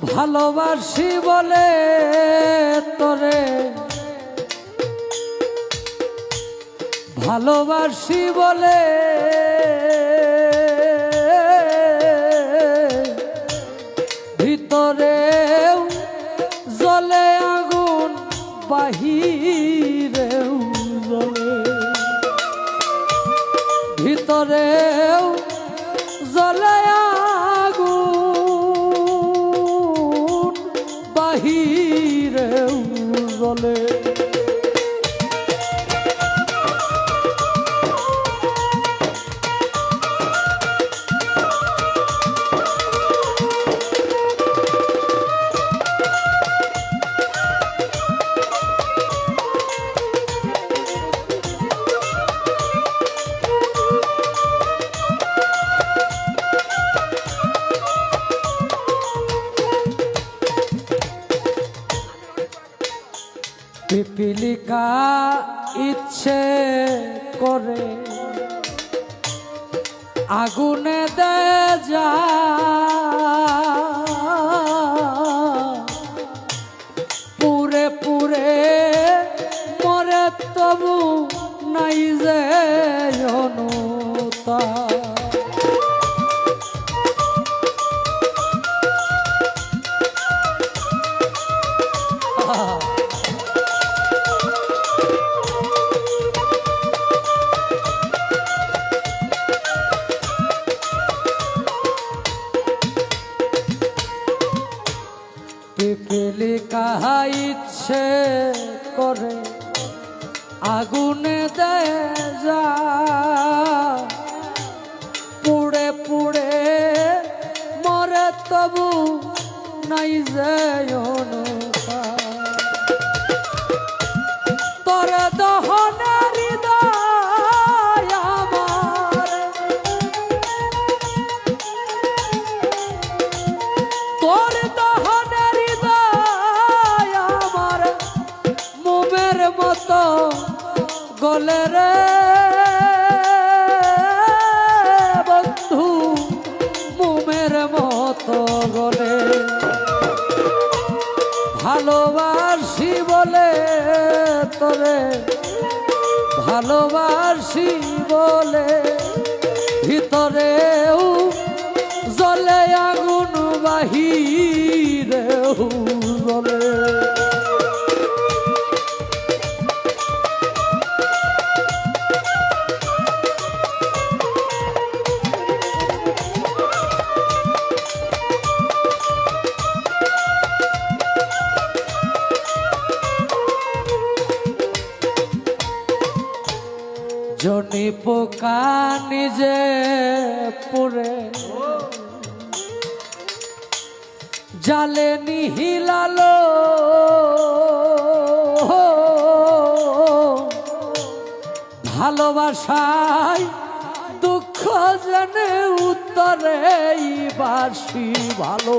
ভালোবাসি বলে তোরে। ভালোবাসি বলে ভিতরেও জলে আগুন বাহিরেও জলে ভিতরেও বাহিরেও জলে পিপিলিকা ইচ্ছে করে আগুনে দে যা। পুরে পুরে মরে তবু নাই যে কাহা ইচ্ছে করে আগুনে দেয় যা। পুড়ে পুড়ে মরে তবু নাই যে অনুপা গলে রে বন্ধু মোমের মতো গলে। ভালোবাসি বলে তোরে ভালোবাসি বলে ভিতরেও জনি পোকা নিজে পুরে জালে নিহিলালো ভালোবাসায় দুঃখ জেনে উত্তরে বাসি ভালো।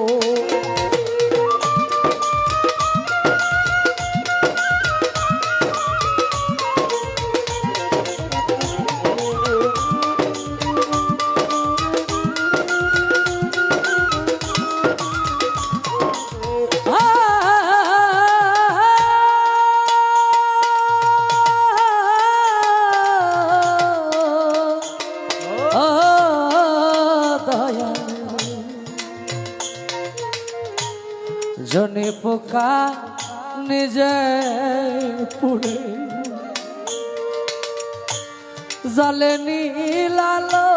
পোকা নিজে পুড়ে। জলে নীলালো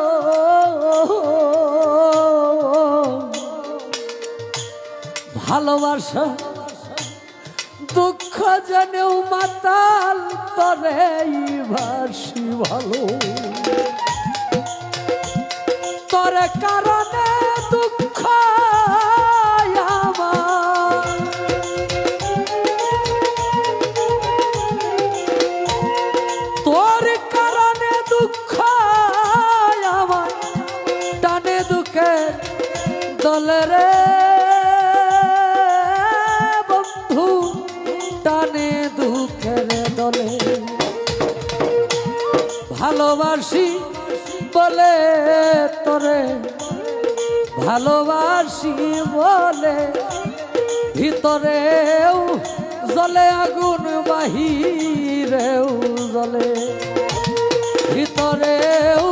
ভালোবাসা দুঃখ জেনেও মাতাল তরে ভাসি ভালো। তোর কারণে আশকের দলরে বন্ধু, টানে দুঃখের দলে। ভালোবাসি বলে তোরে, ভালোবাসি বলে ভিতরেও জলে আগুন বাহিরেও জলে ভিতরেও